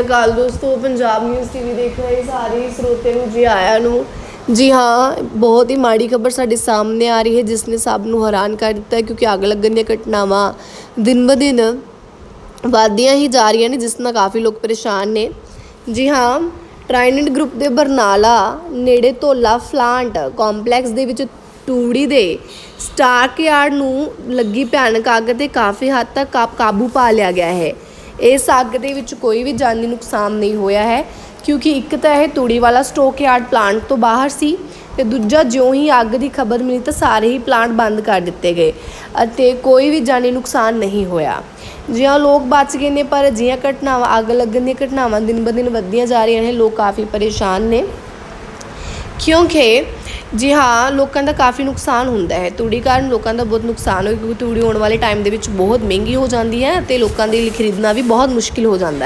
ਅਕਾਲ ਦੋਸਤੋ Punjab news TV ਦੇਖ ਰਹੇ ਸਾਰੇ ਸਰੋਤੇ ਨੂੰ ਜੀ ਆਇਆਂ ਨੂੰ। ਜੀ ਹਾਂ, ਬਹੁਤ ਹੀ ਮਾੜੀ ਖਬਰ ਸਾਡੇ ਸਾਹਮਣੇ ਆ ਰਹੀ ਹੈ ਜਿਸ ਨੇ ਸਭ ਨੂੰ ਹੈਰਾਨ ਕਰ ਦਿੱਤਾ ਹੈ, ਕਿਉਂਕਿ ਅੱਗ ਲੱਗਣ ਦੀਆਂ ਘਟਨਾਵਾਂ ਦਿਨ ਬ ਦਿਨ ਵੱਧਦੀਆਂ ਹੀ ਜਾ ਰਹੀਆਂ ਨੇ, ਜਿਸ ਨਾਲ ਕਾਫੀ ਲੋਕ ਪਰੇਸ਼ਾਨ ਨੇ। ਜੀ ਹਾਂ ਟ੍ਰਾਈਡੈਂਟ ਗਰੁੱਪ ਦੇ ਬਰਨਾਲਾ ਨੇੜੇ ਧੋਲਾ ਫਲਾਂਟ ਕੰਪਲੈਕਸ ਦੇ ਵਿੱਚ ਟੂੜੀ ਦੇ ਸਟਾਰਕ ਯਾਰਡ ਨੂੰ ਲੱਗੀ ਭਿਆਨਕ ਅੱਗ ਤੇ ਕਾਫੀ ਹੱਦ ਤੱਕ ਕਾਬ- ਕਾਬੂ ਪਾ ਲਿਆ ਗਿਆ ਹੈ। ਇਸ ਅੱਗ ਦੇ ਵਿੱਚ ਕੋਈ ਵੀ ਜਾਨੀ ਨੁਕਸਾਨ ਨਹੀਂ ਹੋਇਆ ਹੈ, ਕਿਉਂਕਿ ਇੱਕ ਤਾਂ ਇਹ ਤੂੜੀ ਵਾਲਾ ਸਟੋਕ ਯਾਰਡ ਪਲਾਂਟ ਤੋਂ ਬਾਹਰ ਸੀ ਤੇ ਦੂਜਾ ਜਿਉਂ ਹੀ ਅੱਗ ਦੀ ਖਬਰ ਮਿਲੀ ਤਾਂ ਸਾਰੇ ਹੀ ਪਲਾਂਟ ਬੰਦ ਕਰ ਦਿੱਤੇ ਗਏ ਅਤੇ ਕੋਈ ਵੀ ਜਾਨੀ ਨੁਕਸਾਨ ਨਹੀਂ ਹੋਇਆ। ਜਿਹਾਂ ਲੋਕ ਬਚ ਗਏ ਨੇ, ਪਰ ਅਜਿਹੀਆਂ ਘਟਨਾਵਾਂ, ਅੱਗ ਲੱਗਣ ਦੀਆਂ ਘਟਨਾਵਾਂ ਦਿਨ ਬ ਦਿਨ ਵੱਧਦੀਆਂ ਜਾ ਰਹੀਆਂ ਨੇ, ਲੋਕ ਕਾਫੀ ਪਰੇਸ਼ਾਨ ਨੇ। ਕਿਉਂਕਿ ਜੀ ਹਾਂ, ਲੋਕਾਂ ਦਾ ਕਾਫੀ ਨੁਕਸਾਨ ਹੁੰਦਾ ਹੈ। ਤੂੜੀ ਕਾਰਨ ਲੋਕਾਂ ਦਾ ਬਹੁਤ ਨੁਕਸਾਨ ਹੋਇਆ, ਕਿਉਂਕਿ ਤੂੜੀ ਆਉਣ ਵਾਲੇ ਟਾਈਮ ਦੇ ਵਿੱਚ ਬਹੁਤ ਮਹਿੰਗੀ ਹੋ ਜਾਂਦੀ ਹੈ ਅਤੇ ਲੋਕਾਂ ਦੇ ਲਈ ਖਰੀਦਣਾ ਵੀ ਬਹੁਤ ਮੁਸ਼ਕਿਲ ਹੋ ਜਾਂਦਾ